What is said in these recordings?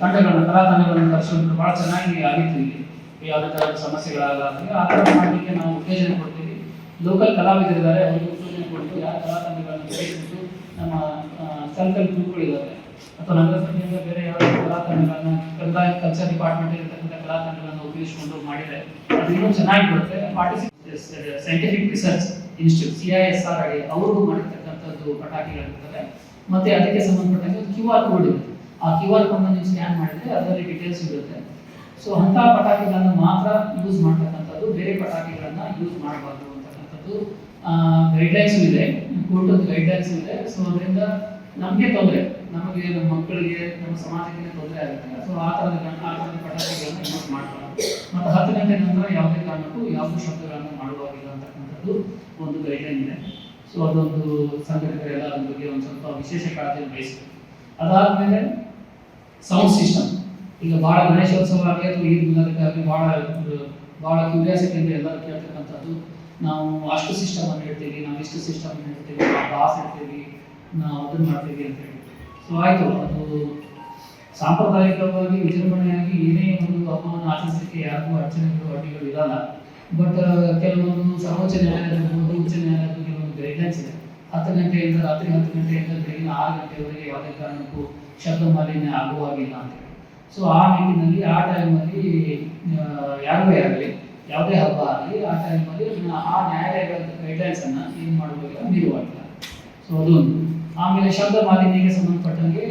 ತಂಡಗಳನ್ನು ಕಲಾ ತಂಡಗಳನ್ನು ಕರೆಸೋದು ಬಹಳ ಚೆನ್ನಾಗಿ ಆಗಿತ್ತು ಇಲ್ಲಿ. ಯಾವುದೇ ಥರದ ಸಮಸ್ಯೆಗಳಾಗಲಿ ಆ ಥರ ಮಾಡಲಿಕ್ಕೆ ನಾವು ಉತ್ತೇಜನ ಕೊಡ್ತೀವಿ. ಲೋಕಲ್ ಕಲಾವಿದರಿದ್ದಾರೆ, ಅವರಿಗೆ ಉತ್ತೇಜನ ಕೊಟ್ಟು ಯಾವ ಕಲಾ ತಂಡಗಳನ್ನು ನಮ್ಮ ಸೆಲ್ಫ್ ಹೆಲ್ಪ್ ಗ್ರೂಪ್ಗಳಿದ್ದಾರೆ ಅಥವಾ ನಗರ ಬೇರೆ ಯಾವ ಕಲಾ ತಂಡಗಳನ್ನ ಕಂದಾಯ ಕಲ್ಚರ್ ಡಿಪಾರ್ಟ್ಮೆಂಟ್ ಇರತಕ್ಕಂಥ ಕಲಾ ತಂಡಗಳನ್ನು ಉಪಯೋಗಿಸಿಕೊಂಡು ಮಾಡಿದರೆ ಅದು ಇನ್ನೂ ಚೆನ್ನಾಗಿ ಬರುತ್ತೆ. Participate scientific research institute C I S R ಆಗಿ ಅವರು ಮಾಡಿರ್ತಕ್ಕಂಥದ್ದು ಪಟಾಕಿಗಳಿರ್ತದೆ ಮತ್ತೆ ಅದಕ್ಕೆ ಸಂಬಂಧಪಟ್ಟಂಗೆ ಕ್ಯೂ ಆರ್ ಕೋಡ್ ಇರುತ್ತೆ ಆ ಕ್ಯೂ ಆರ್ ಕೋಡ್ನ ನೀವು ಸ್ಕ್ಯಾನ್ ಮಾಡಿದ್ರೆ ಅದರಲ್ಲಿ ಡೀಟೇಲ್ಸ್ ಇರುತ್ತೆ. ಸೊ ಅಂಥ ಪಟಾಕಿಗಳನ್ನು ಮಾತ್ರ ಯೂಸ್ ಮಾಡ್ತಕ್ಕಂಥದ್ದು, ಬೇರೆ ಪಟಾಕಿಗಳನ್ನು ಯೂಸ್ ಮಾಡಬಾರ್ದು ಅಂತಕ್ಕಂಥದ್ದು ಗೈಡ್ಲೈನ್ಸ್ ಇದೆ. ಕೋರ್ಟದ ಗೈಡ್ಲೈನ್ಸ್ ಇದೆ. ಸೊ ಅದರಿಂದ ನಮಗೆ ತೊಂದರೆ. ನಮಗೆ ನಮ್ಮ ಮಕ್ಕಳಿಗೆ, ನಮ್ಮ ಸಮಾಜಕ್ಕೆ ತೊಂದರೆ ಆಗುತ್ತೆ ಸೊ ಆ ಥರದ ಆ ಪಟಾಕಿಗಳನ್ನು ಯೂಸ್ ಮಾಡಬಾರ್ದು. ಮತ್ತು ಹತ್ತು ಗಂಟೆ ನಂತರ ಯಾವುದೇ ಕಾರಣಕ್ಕೂ ಯಾವುದೇ ಶಬ್ದಗಳನ್ನು ಮಾಡುವಾಗಿಲ್ಲ ಅಂತಕ್ಕಂಥದ್ದು ಒಂದು ಗೈಡ್ಲೈನ್ ಇದೆ. ಸೊ ಅದೊಂದು ಸಂಘಟಕರೆಲ್ಲ ಅದ್ರ ಬಗ್ಗೆ ಒಂದು ಸ್ವಲ್ಪ ವಿಶೇಷ ಕಾಳಜಿ ಬಯಸ್ತೀವಿ ಅದಾದಮೇಲೆ ಸೌಂಡ್ ಸಿಸ್ಟಮ್ ಈಗ ಭಾಳ ಗಣೇಶೋತ್ಸವ ಆಗಲಿ ಅಥವಾ ಈದ್ ಆಗಲಿ ಭಾಳ ಭಾಳ ಕ್ಯೂರಿಯಾಸಿಟಿಯಿಂದ ಎಲ್ಲರೂ ಕೇಳ್ತಕ್ಕಂಥದ್ದು, ನಾವು ಅಷ್ಟು ಸಿಸ್ಟಮ್ ಅನ್ನು ಹೇಳ್ತೀವಿ, ನಾವು ಇಷ್ಟು ಸಿಸ್ಟಮ್ ಹೇಳ್ತೀವಿ, ನಾವು ಬಾಸ್ ಹೇಳ್ತೀವಿ, ನಾವು ಅದನ್ನು ಮಾಡ್ತೀವಿ ಅಂತ ಹೇಳಿ. ಸೊ ಆಯಿತು. ಅದು ಸಾಂಪ್ರದಾಯಿಕವಾಗಿ, ವಿಜೃಂಭಣೆಯಾಗಿ ಏನೇ ಒಂದು ಹಬ್ಬವನ್ನು ಆಚರಿಸಲಿಕ್ಕೆ ಯಾರಿಗೂ ಅಡಚಣೆಗಳು ಅಡ್ಡಿಗಳು ಇರಲ್ಲ. ಬಟ್ ಕೆಲವೊಂದು ಸರ್ವೋಚ್ಚ ನ್ಯಾಯಾಲಯದ ಕೆಲವೊಂದು ಗೈಡ್ಲೈನ್ಸ್ ಇದೆ. ಹತ್ತು ಗಂಟೆಯಿಂದ ರಾತ್ರಿ ಹತ್ತು ಗಂಟೆಯಿಂದ ಬೆಳಗಿನ ಆರು ಗಂಟೆವರೆಗೆ ಯಾವುದೇ ಕಾರಣಕ್ಕೂ ಶಬ್ದ ಮಾಲಿನ್ಯ ಆಗುವಾಗಿಲ್ಲ ಅಂತ ಹೇಳಿ. ಸೊ ಆ ನಿಟ್ಟಿನಲ್ಲಿ, ಆ ಟೈಮಲ್ಲಿ ಯಾರೇ ಆಗಲಿ ಯಾವುದೇ ಹಬ್ಬ ಆಗಲಿ, ಆ ಟೈಮಲ್ಲಿ ಆ ನ್ಯಾಯಾಲಯಗಳ ಗೈಡ್ಲೈನ್ಸ್ ಅನ್ನ ಏನು ಮಾಡಬೇಕಿಲ್ಲ ಮೀರುವಾಗಿಲ್ಲ ಸೊ ಅದೊಂದು. ಆಮೇಲೆ ಶಬ್ದ ಮಾಲಿನ್ಯಕ್ಕೆ ಸಂಬಂಧಪಟ್ಟಂಗೆ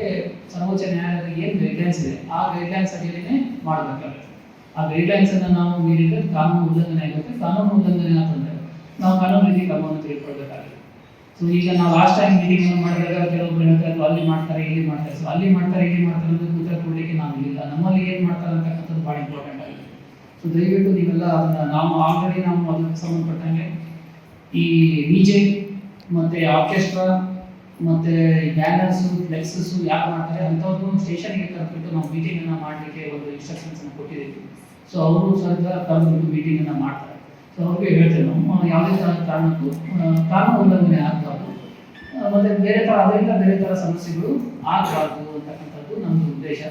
ಸರ್ವೋಚ್ಚ ನ್ಯಾಯಾಲಯದ ಏನು ಗೈಡ್ಲೈನ್ಸ್ ಇದೆ, ಆ ಗೈಡ್ಲೈನ್ಸ್ ಅಡಿಯಲ್ಲೇ ಮಾಡಬೇಕಾಗುತ್ತೆ. ಆ ಗೈಡ್ಲೈನ್ಸ್ ಅನ್ನ ನಾವು ಮೀರಿದರೆ ಕಾನೂನು ಉಲ್ಲಂಘನೆ ಆಗುತ್ತೆ ಕಾನೂನು ಉಲ್ಲಂಘನೆ ಅಂತಂದರೆ ನಾವು ಕಾನೂನು ರೀತಿ ಕ್ರಮವನ್ನು ತೆಗೆದುಕೊಳ್ಬೇಕಾಗುತ್ತೆ ಸೊ ಈಗ ನಾವು ಲಾಸ್ಟ್ ಟೈಮ್ ಮೀಟಿಂಗ್ ಮಾಡಿದಾಗ ಕೆಲವೊಬ್ರು ಹೇಳ್ತಾರೆ ಅಲ್ಲಿ ಮಾಡ್ತಾರೆ, ಇಲ್ಲಿ ಮಾಡ್ತಾರೆ. ಸೊ ಅಲ್ಲಿ ಮಾಡ್ತಾರೆ, ಇಲ್ಲಿ ಮಾಡ್ತಾರೆ ಅಂತ ಉತ್ತರ ಕೊಡ್ಲಿಕ್ಕೆ ನಾವು ಇಲ್ಲ. ನಮ್ಮಲ್ಲಿ ಏನು ಮಾಡ್ತಾರೆ ಅಂತಕ್ಕಂಥದ್ದು ಭಾಳ ಇಂಪಾರ್ಟೆಂಟ್ ಆಗಿದೆ. ಸೊ ದಯವಿಟ್ಟು ನೀವೆಲ್ಲ ಅದನ್ನ ನಾವು ಆಲ್ರೆಡಿ ನಾವು ಅದಕ್ಕೆ ಸಂಬಂಧಪಟ್ಟಂಗೆ ಈ ವಿಜೆ ಮತ್ತೆ ಆರ್ಕೆಸ್ಟ್ರಾ ಮತ್ತೆ ಬ್ಯಾನರ್ಸು ಫ್ಲೆಕ್ಸಸ್ ಯಾಕೆ ಮಾಡ್ತಾರೆ ಅಂಥವ್ರು ಸ್ಟೇಷನ್ಗೆ ಕರೆದ್ಬಿಟ್ಟು ನಾವು ಮೀಟಿಂಗ್ ಅನ್ನ ಮಾಡಲಿಕ್ಕೆ ಒಂದು ಇನ್ಸ್ಟ್ರಕ್ಷನ್ಸ್ ಅನ್ನು ಕೊಟ್ಟಿದ್ದೀವಿ. ಸೊ ಅವರು ಸಹ ಮೀಟಿಂಗ್ ಅನ್ನ ಮಾಡ್ತಾರೆ. ಸೊ ಅವ್ರಿಗೆ ಹೇಳ್ತೇವೆ ನಮ್ಮ ಯಾವುದೇ ಥರ ಕಾರಣಕ್ಕೂ ಕಾರಣ ಉಲ್ಲಂಘನೆ ಆಗಬಾರ್ದು. ಮತ್ತು ಬೇರೆ ಥರ ಅದರಿಂದ ಬೇರೆ ಥರ ಸಮಸ್ಯೆಗಳು ಆಗಬಾರ್ದು ಅಂತಕ್ಕಂಥದ್ದು ನಮ್ಮದು ಉದ್ದೇಶ.